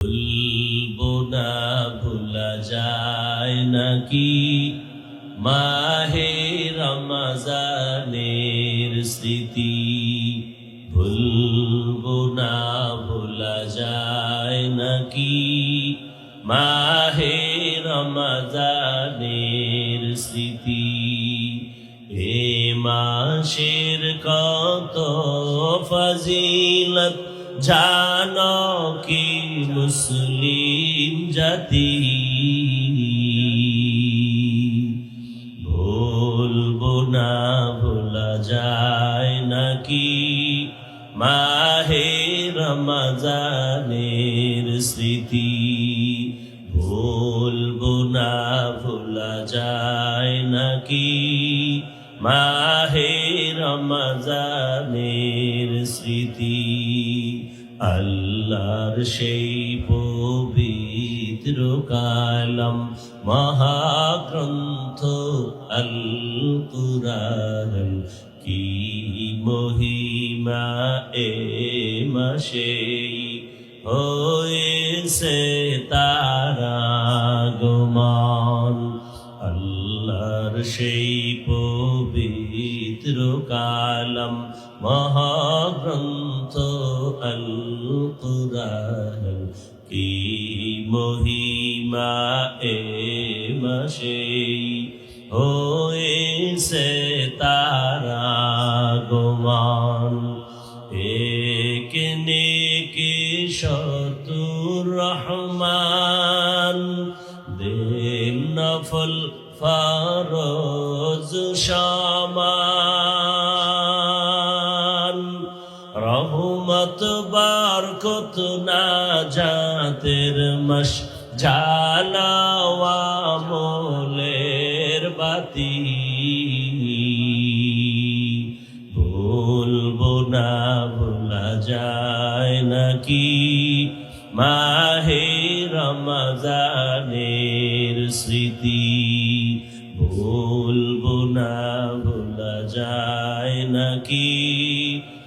ভুলবো না, ভোলা যায় নাকি? মাহে রমজানের স্মৃতি, ভুলবো না, ভোলা যায় নাকি? মাহে রমজানের স্মৃতি, এ মাসের কত ফজিলত? জানো কি মুসলিম জাতি? ভুলবো না, ভোলা যায় নাকি? মাহে রমজানের স্মৃতি। ভুলবো না, ভোলা যায় নাকি? মাহে রমজানের স্মৃতি। আল্লাহর সেই পবিত্র কালাম, মহাগ্রন্থ আল কুরআন কি মহিমা এ মাসেই হয়েছে তারা গমান আল্লাহর সেই পবিত্র কালাম মহাগ্রন্থ আল কি মহিমা এ মাসেই হয়েছে তারা গোমান। এক নেকি শতুর রহমান। দিন নফল ফারজ শামান রহমত বারকত না জাতের মশ ঝালাওয়া মোলের বাতি। ভুলবো না, ভোলা যায় নাকি মাহে রমজানের স্মৃতি? ভুলবো না, ভোলা যায় নাকি